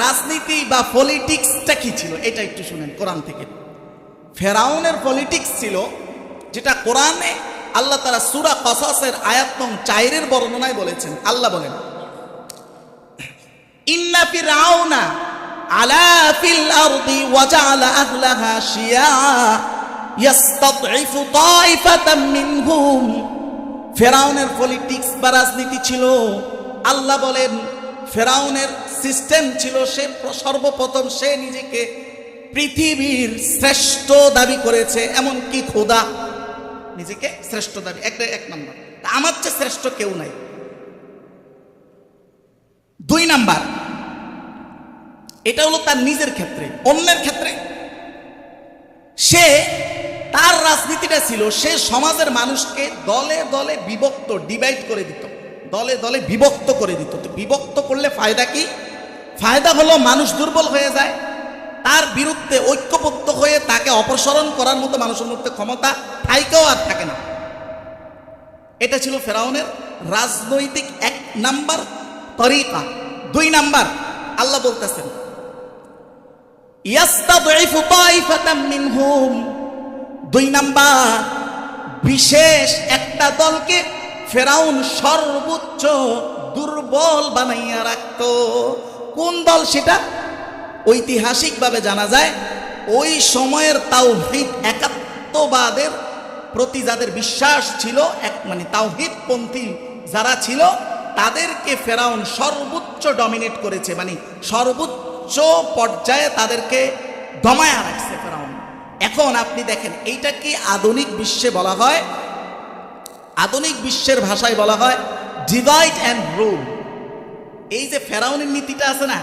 রাজনীতি বা পলিটিক্সটা কি ছিল? এটা একটু শুনেন, কোরআন থেকে। ফেরাউনের পলিটিক্স ছিল যেটা কোরআনে আল্লাহ তারা সুরা কসাসের আয়াত নং চাইরের বর্ণনায় বলেছেন। আল্লাহ বলেন, ইন্না ফিরাউনা আলা ফিল আরদি ওয়াজালা আহলাহা শিয়া ইয়াস্তাদঈফু তাইফাতাম মিনহুম। ফেরাউনের পলিটিক্স বা রাজনীতি ছিল, আল্লাহ বলেন, ফেরাউনের সিস্টেম ছিল সে সর্বপ্রথম সে নিজেকে পৃথিবীর শ্রেষ্ঠ দাবি করেছে এমন কি খোদা নিজেকে শ্রেষ্ঠ দাবি। একটা এক নম্বর। আমার চেয়ে শ্রেষ্ঠ কেউ নাই। দুই নাম্বার। এটা হলো তার নিজের ক্ষেত্রে, অন্যের ক্ষেত্রে। সে তার রাজনীতিটা ছিল, সে সমাজের মানুষকে দলে দলে বিভক্ত ডিভাইড করে দিত। দলে দলে বিভক্ত করে দিত। বিভক্ত করলে ফায়দা কি? ফায়দা হলো মানুষ দুর্বল হয়ে যায়। তার বিরুদ্ধে ঐক্যবদ্ধ হয়ে তাকে অপসারণ করার মতো মানুষের মধ্যে ক্ষমতা থাইকেও আর থাকে না। এটা ছিল ফেরাউনের রাজনৈতিক এক নাম্বার তরিকা। দুই নাম্বার, আল্লাহ বলতেছেন দুই নাম্বার, বিশেষ একটা দলকে ফেরাউন সর্বোচ্চ দুর্বল বানাইয়া রাখত। কোন দল সেটা? ঐতিহাসিকভাবে জানা যায়, ওই সময়ের তাওহিদ একাত্মবাদের প্রতি যাদের বিশ্বাস ছিল, এক মানে তাওহিদপন্থী যারা ছিল, তাদেরকে ফেরাউন সর্বোচ্চ ডমিনেট করেছে মানে সর্বোচ্চ পর্যায়ে তাদেরকে দমায়া রাখছে ফেরাউন। এখন আপনি দেখেন, এইটা কি আধুনিক বিশ্বে বলা হয়? আধুনিক বিশ্বের ভাষায় বলা হয় ডিভাইড অ্যান্ড রুল এই যে ফেরাউনের নীতিটা আছে না,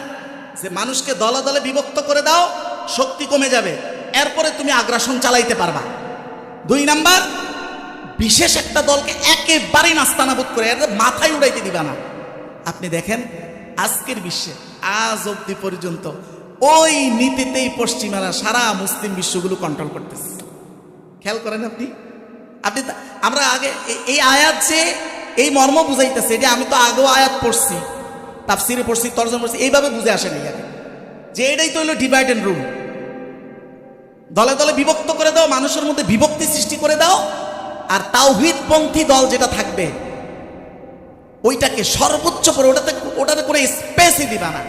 যে মানুষকে দলে দলে বিভক্ত করে দাও, শক্তি কমে যাবে। এরপরে তুমি আগ্রাসন চালাইতে পারবা। দুই নাম্বার, বিশেষ একটা দলকে একেবারেই নাস্তানাবুদ করে, এর মাথায় উড়াইতে দিবা না। আপনি দেখেন, আজকের বিশ্বে, আজ অব্দি পর্যন্ত, ওই নীতিতেই পশ্চিমারা সারা মুসলিম বিশ্বগুলো কন্ট্রোল করতেছে। খেয়াল করেন আপনি? আপনি আমরা আগে এই আয়াত যে, এই মর্ম বুঝাইতেছে, এটা আমি তো আগেও আয়াত পড়ছি। তাফসিরে পড়ছি তর্জন পড়ছি, এইভাবে বুঝে আসে নাই আগে যে এটাই তো হলো ডিভাইড অ্যান্ড রুল দলে দলে বিভক্ত করে দাও, মানুষের মধ্যে বিভক্তি সৃষ্টি করে দাও, আর তাওহিদপন্থী দল যেটা থাকবে, ওইটাকে সর্বোচ্চ করে, ওটাতে ওটাতে করে স্পেসই দিবা না।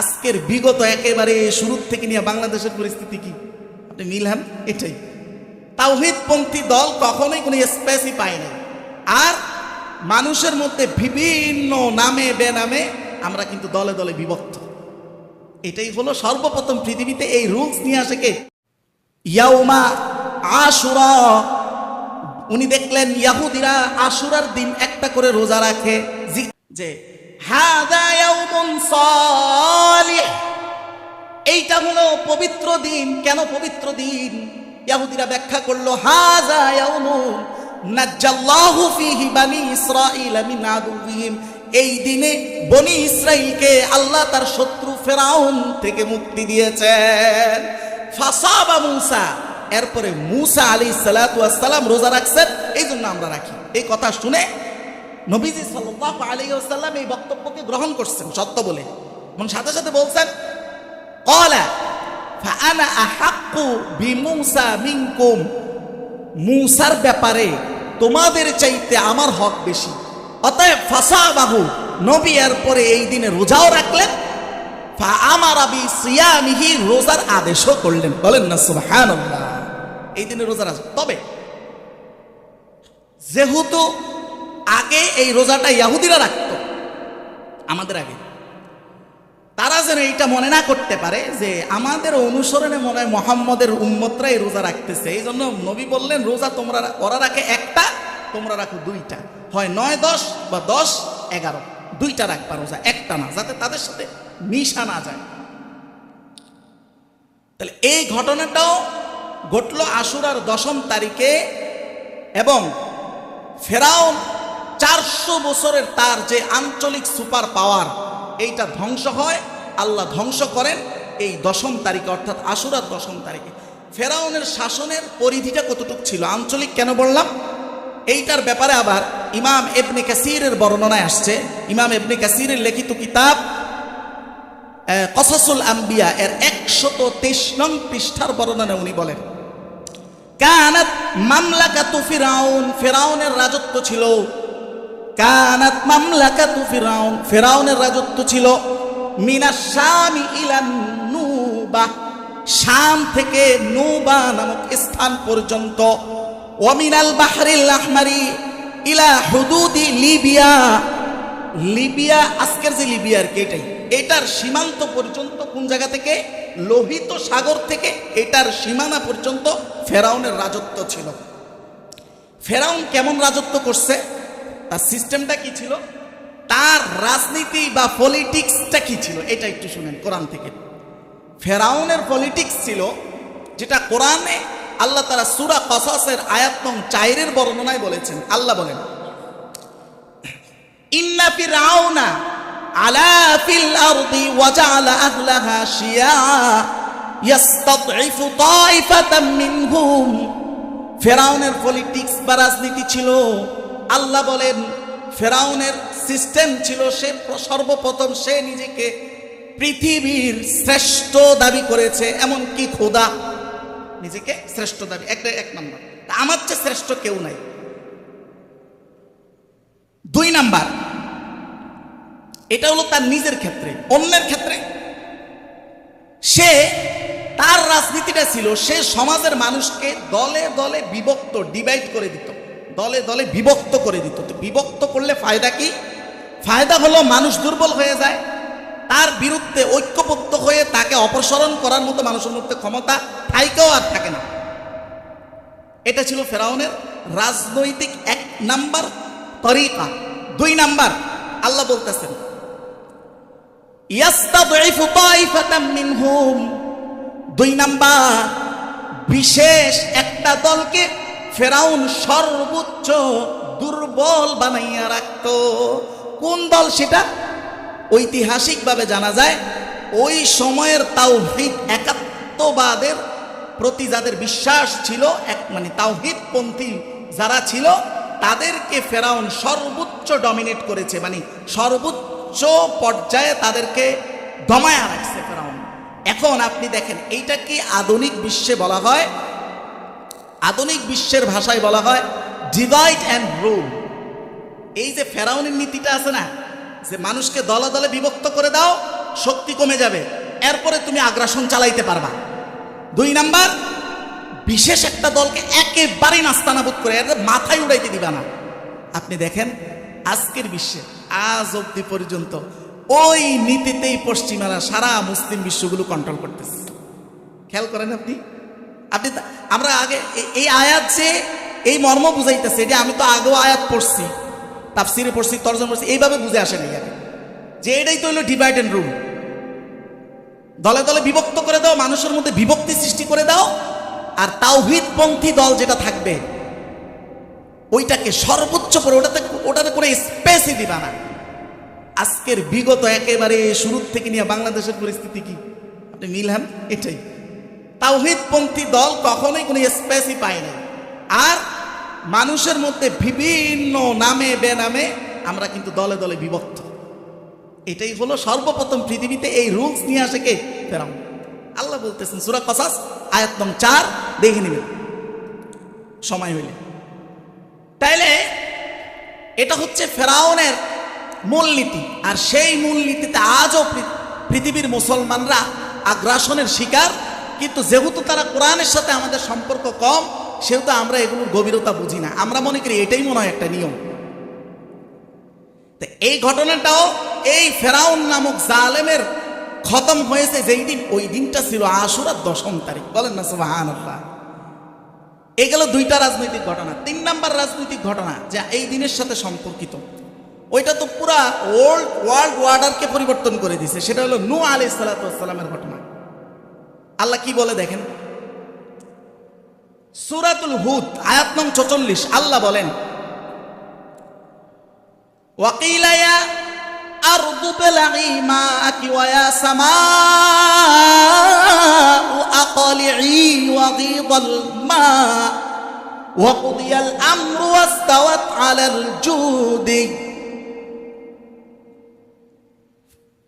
আজকের বিগত একেবারে শুরুর থেকে নিয়ে বাংলাদেশের পরিস্থিতি কি? আপনি মিলহান এটাই। তাওহিদপন্থী দল কখনোই কোনো স্পেসই পায় না আর মানুষের মধ্যে বিভিন্ন নামে, বেনামে আমরা কিন্তু দলে দলে বিভক্ত। এটাই হলো সর্বপ্রথম পৃথিবীতে এই রুলস নিয়ে আসে কে? ইয়াউমা আশুরা। উনি দেখলেন ইয়াহুদিরা আশুরার দিন একটা করে রোজা রাখে। যে এইটা হলো পবিত্র দিন। কেন পবিত্র দিন? ইয়াহুদিরা ব্যাখ্যা করল হাজা নাজ্জাল্লাহু ফীহি বানি ইসরাঈল মিন আদুওয়িহিম এই দিনে বনি ইসরাইলকে আল্লাহ তার শত্রু ফেরাউন থেকে মুক্তি দিয়েছেন। ফাসাবা মুসা, এরপরে মুসা আলী সালাম রোজা রাখছেন এই জন্য আমরা রাখি। এই কথা শুনে নবীজি সাল্লাল্লাহু আলাইহি ওয়াসাল্লাম এই বক্তব্যকে গ্রহণ করছেন, সত্য বলে। এবং সাথে সাথে বলছেন কলা ফাআনা আহাক্কু বিমুসা মিনকুম। মুসার ব্যাপারে তোমাদের চাইতে আমার হক বেশি। অতএব ফাসা বাহু নবী পরে এই দিনে রোজাও রাখলেন আমার আবি সিয়ামিহি রোজার আদেশও করলেন। বলেন না, সুবহানাল্লাহ। এই দিনে রোজা রাখ তবে যেহেতু আগে এই রোজাটা ইয়াহুদিরা রাখতো, আমাদের আগে তারা যেন এইটা মনে না করতে পারে যে আমাদের অনুসরণে মনে হয় মোহাম্মদের উম্মতরা এই রোজা রাখতেছে। এই জন্য নবী বললেন, রোজা তোমরা ওরা রাখে একটা, তোমরা রাখো দুইটা। হয় নয়, দশ বা দশ, এগারো। দুইটা রাখবা রোজা, একটা না, যাতে তাদের সাথে মিশা না যায়। তাহলে এই ঘটনাটাও ঘটলো আশুরার দশম তারিখে এবং ফেরাও চারশো বছরের তার যে আঞ্চলিক সুপার পাওয়ার এইটা ধ্বংস হয়, আল্লাহ ধ্বংস করেন এই দশম তারিখে, অর্থাৎ আশুরার দশম তারিখে। ফেরাউনের শাসনের পরিধিটা কতটুক ছিল? আঞ্চলিক কেন বললাম? এইটার ব্যাপারে আবার ইমাম এবনে কাসিরের বর্ণনায় আসছে। ইমাম এবনে কাসিরের লিখিত কিতাব কসাসুল আম্বিয়া এর একশত তেইশ নং পৃষ্ঠার বর্ণনা উনি বলেন, কানাত মামলাকাতু ফিরাউন। ফেরাউনের রাজত্ব ছিল কানাত মামলাকাতু ফিরাউন। ফেরাউনের রাজত্ব ছিল মিনাস শামি ইলান নুবা। শাম থেকে নুবা নামক স্থান পর্যন্ত। ওয়ামিনাল বাহরিল আহমারি ইলা হুদুদি লিবিয়া। লিবিয়া, আজকের যে লিবিয়া আর কি, এটাই। এটার সীমান্ত পর্যন্ত কোন জায়গা থেকে? লোহিত সাগর থেকে এটার সীমানা পর্যন্ত ফেরাউনের রাজত্ব ছিল। ফেরাউন কেমন রাজত্ব করছে? তার সিস্টেমটা কি ছিল? তার রাজনীতি বা পলিটিক্সটা কি ছিল? এটা একটু শুনেন কোরআন থেকে। ফেরাউনের পলিটিক্স ছিল যেটা কোরআনে আল্লাহ তারা সুরা কসাসের আয়াত চাইরের বর্ণনায় বলেছেন। আল্লাহ বলেন, ইন্না ফিরাউনা আলা ফিল আরদি ওয়াজালা আহলাহা শিয়া ইয়াস্তাদঈফু তাইফাতাম মিনহুম। ফেরাউনের পলিটিক্স বা রাজনীতি ছিল আল্লাহ বলেন, ফেরাউনের সিস্টেম ছিল সে সর্বপ্রথম সে নিজেকে পৃথিবীর শ্রেষ্ঠ দাবি করেছে, এমনকি খোদা নিজেকে শ্রেষ্ঠ দাবি, একটা, এক নম্বর। আমার চেয়ে শ্রেষ্ঠ কেউ নাই। দুই নাম্বার, এটা হলো তার নিজের ক্ষেত্রে, অন্যের ক্ষেত্রে। সে তার রাজনীতিটা ছিল, সে সমাজের মানুষকে দলে দলে বিভক্ত ডিভাইড করে দিত। দলে দলে বিভক্ত করে দিত। বিভক্ত করলে ফায়দা কি? ফায়দা হলো মানুষ দুর্বল হয়ে যায়, তার বিরুদ্ধে ঐক্যবদ্ধ হয়ে তাকে অপসারণ করার মতো মানুষের মধ্যে ক্ষমতা থাইকেও আর থাকে না। এটা ছিল ফেরাউনের রাজনৈতিক এক নাম্বার তরিকা। দুই নাম্বার, আল্লাহ বলতেছেন দুই নাম্বার, বিশেষ একটা দলকে ফেরাউন সর্বোচ্চ দুর্বল বানাইয়া রাখত। কোন দল সেটা? ঐতিহাসিকভাবে জানা যায়, ওই সময়ের তাওহিদ একাত্মবাদের প্রতি যাদের বিশ্বাস ছিল, এক মানে তাওহিদ পন্থী যারা ছিল, তাদেরকে ফেরাউন সর্বোচ্চ ডমিনেট করেছে। মানে সর্বোচ্চ পর্যায়ে তাদেরকে দমায়া রাখছে ফেরাউন। এখন আপনি দেখেন, এইটা কি আধুনিক বিশ্বে বলা হয়? আধুনিক বিশ্বের ভাষায় বলা হয় ডিভাইড অ্যান্ড রুল এই যে ফেরাউনের নীতিটা আছে না, যে মানুষকে দলে দলে বিভক্ত করে দাও, শক্তি কমে যাবে, এরপরে তুমি আগ্রাসন চালাইতে পারবা। দুই নাম্বার, বিশেষ একটা দলকে একেবারেই নাস্তানাবুদ করে মাথায় উড়াইতে দিবা না। আপনি দেখেন, আজকের বিশ্বে, আজ অব্দি পর্যন্ত, ওই নীতিতেই পশ্চিমারা সারা মুসলিম বিশ্বগুলো কন্ট্রোল করতেছে। খেয়াল করেন আপনি? আপনি আমরা আগে এই আয়াত যে এই মর্ম বুঝাইতেছে যে আমি তো আগেও আয়াত পড়ছি, তাফসিরে পড়ছি, তর্জমা পড়ছি, এইভাবে বুঝে আসেনি আগে। যে এটাই তো হলো ডিভাইড অ্যান্ড রুল দলে দলে বিভক্ত করে দাও, মানুষের মধ্যে বিভক্তি সৃষ্টি করে দাও, আর তাওহিদপন্থী দল যেটা থাকবে, ওইটাকে সর্বোচ্চ করে, ওটাতে ওটাতে করে স্পেসই দিবা না। আজকের বিগত একেবারে শুরুর থেকে নিয়ে বাংলাদেশের পরিস্থিতি কি? আপনি মিলহান এটাই। তাওহিদপন্থী দল কখনোই কোনো স্পেসই পায় না আর মানুষের মধ্যে বিভিন্ন নামে, বেনামে আমরা কিন্তু দলে দলে বিভক্ত। এটাই হলো সর্বপ্রথম পৃথিবীতে এই রুলস নিয়ে আসে কে? ফেরাউন। আল্লাহ বলতেছেন, সুরা কসাস, আয়াত চার, দেখে নেবেন। সময় হইলে। তাইলে এটা হচ্ছে ফেরাউনের মূলনীতি। আর সেই মূলনীতিতে আজও পৃথিবীর মুসলমানরা আগ্রাসনের শিকার। কিন্তু যেহেতু তারা কোরআনের সাথে আমাদের সম্পর্ক কম, সেহেতু আমরা এগুলোর গভীরতা বুঝি না। আমরা মনে করি এটাই মনে হয় একটা নিয়ম। এই ঘটনাটাও এই ফেরাউন নামক জালেমের খতম হয়েছে যেই দিন, ওই দিনটা ছিল আশুরার দশম তারিখ। বলেন না সুবাহান এই গেল দুইটা রাজনৈতিক ঘটনা। তিন নাম্বার রাজনৈতিক ঘটনা, যা এই দিনের সাথে সম্পর্কিত। ওইটা তো পুরা ওল্ড ওয়ার্ল্ড ওয়ার্ডারকে পরিবর্তন করে দিছে সেটা হলো নু আলি সালাতামের ঘটনা। আল্লাহ কি বলে দেখেন সুরাতুল হুদ আয়াত নং চচল্লিশ আল্লাহ বলেন وقيل يا أرض بلعي ماءك ويا سماء أقلعي وغيض الماء وقضي الأمر واستوت على الجود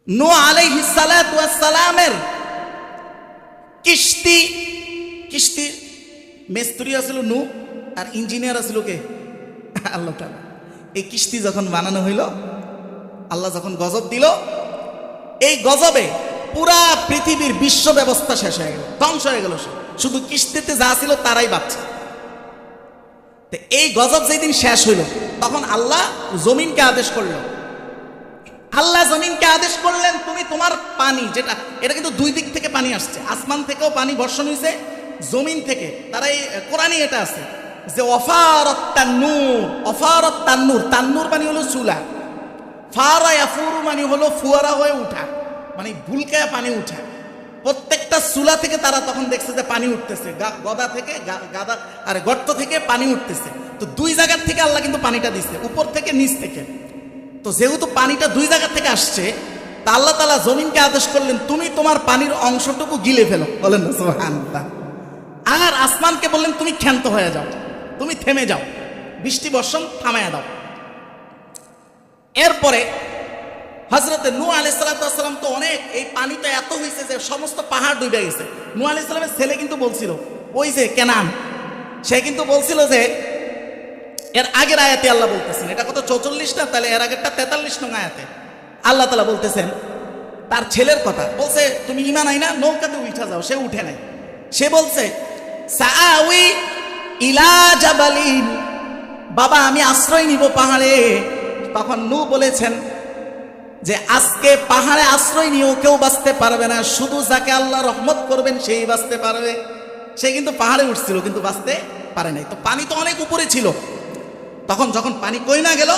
নু আলাইহিস সালাতু ওয়াস সালামের কিস্তি কিস্তি, মেস্তুরি আছিল নু আর ইঞ্জিনিয়ার আছিল কে? আল্লাহ তাআলা। এই কিস্তি যখন বানানো হইল, আল্লাহ যখন গজব দিল, এই গজবে পুরা পৃথিবীর বিশ্ব ব্যবস্থা শেষ হয়ে গেল, ধ্বংস হয়ে গেল। শুধু কিস্তিতে যা ছিল তারাই বাঁচছে। তো এই গজব যেদিন শেষ হইল, তখন আল্লাহ জমিনকে আদেশ করল। আল্লাহ জমিনকে আদেশ করলেন, তুমি তোমার পানি, যেটা, এটা কিন্তু দুই দিক থেকে পানি আসছে। আসমান থেকেও পানি বর্ষণ হয়েছে জমিন থেকে। তারা এই কোরআনই এটা আছে যে অফারত তান্নুর অফারত তান্নুর তান্নুর মানে হলো চুলা। ফারা ইয়াফুরু মানে হলো ফুয়ারা হয়ে উঠা মানে ভুলকায় পানি উঠা। প্রত্যেকটা চুলা থেকে তারা তখন দেখছে যে পানি উঠতেছে। গদা থেকে গাদা, আরে গর্ত থেকে পানি উঠতেছে। তো দুই জায়গার থেকে আল্লাহ কিন্তু পানিটা দিচ্ছে উপর থেকে নিচ থেকে। তো যেহেতু পানিটা দুই জায়গা থেকে আসছে তা আল্লাহ তালা জমিনকে আদেশ করলেন, তুমি তোমার পানির অংশটুকু গিলে ফেলো। বলেন আর আসমানকে বললেন, তুমি ক্ষান্ত হয়ে যাও, তুমি থেমে যাও, বৃষ্টি বর্ষণ থামায়া দাও। এরপরে হজরতে নু আলি সাল্লাম তো অনেক, এই পানিতে এত হয়েছে যে সমস্ত পাহাড় ডুবে গেছে। নু আলি সাল্লামের ছেলে কিন্তু বলছিল, ওই যে কেনান, সে কিন্তু বলছিল যে, এর আগের আয়াতে আল্লাহ বলতেছেন। এটা কত চৌচল্লিশ না? তাহলে এর আগেরটা তেতাল্লিশ নং আয়াতে। আল্লাহ তালা বলতেছেন, তার ছেলের কথা। বলছে, তুমি ইমান আই না নৌকাতে উঠা যাও, সে উঠে নাই। সে বলছে জাবালিন। বাবা, আমি আশ্রয় নিব পাহাড়ে। তখন নু বলেছেন যে, আজকে পাহাড়ে আশ্রয় নিয়েও কেউ বাঁচতে পারবে না। শুধু যাকে আল্লাহ রহমত করবেন, সেই বাঁচতে পারবে। সে কিন্তু পাহাড়ে উঠছিল, কিন্তু বাঁচতে পারে নাই। তো পানি তো অনেক উপরে ছিল। তখন যখন পানি কই না গেল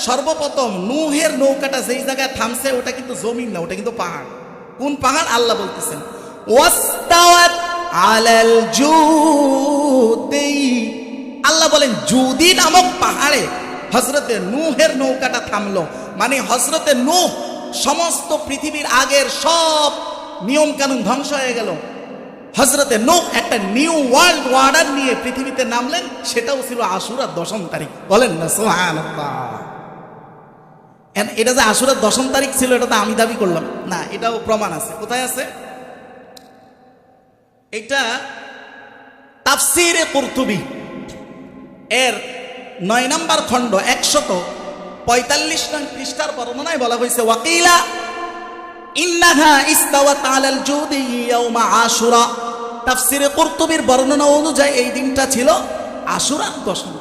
সর্বপ্রথম নুহের নৌকাটা যেই জায়গায় থামছে, ওটা কিন্তু জমিন না, ওটা কিন্তু পাহাড়। কোন পাহাড়? আল্লাহ বলতেছেন আল্লাহ বলেন, জুদি নামক পাহাড়ে হজরতে নুহের নৌকাটা থামলো। মানে হজরতে নূহ সমস্ত পৃথিবীর আগের সব নিয়ম কানুন ধ্বংস হয়ে গেল। হজরতে নূহ একটা নিউ ওয়ার্ল্ড ওয়ার্ডার নিয়ে পৃথিবীতে নামলেন, সেটাও ছিল আশুরা দশম তারিখ। বলেন না এন- এটা যে আশুরার দশম তারিখ ছিল এটা তো আমি দাবি করলাম। না, এটাও প্রমাণ আছে। কোথায় আছে? এটা তাফসিরে কর্তুবি। এর নয় নম্বর খণ্ড, একশত পঁয়তাল্লিশ নং পৃষ্ঠার বর্ণনায় বলা হয়েছে, ওয়াকিলা ইন্নাহা ইস্তাওয়াত আলাল জুদি ইয়াউমা আশুরা। তাফসিরে কর্তুবির বর্ণনা অনুযায়ী এই দিনটা ছিল আশুরার দশম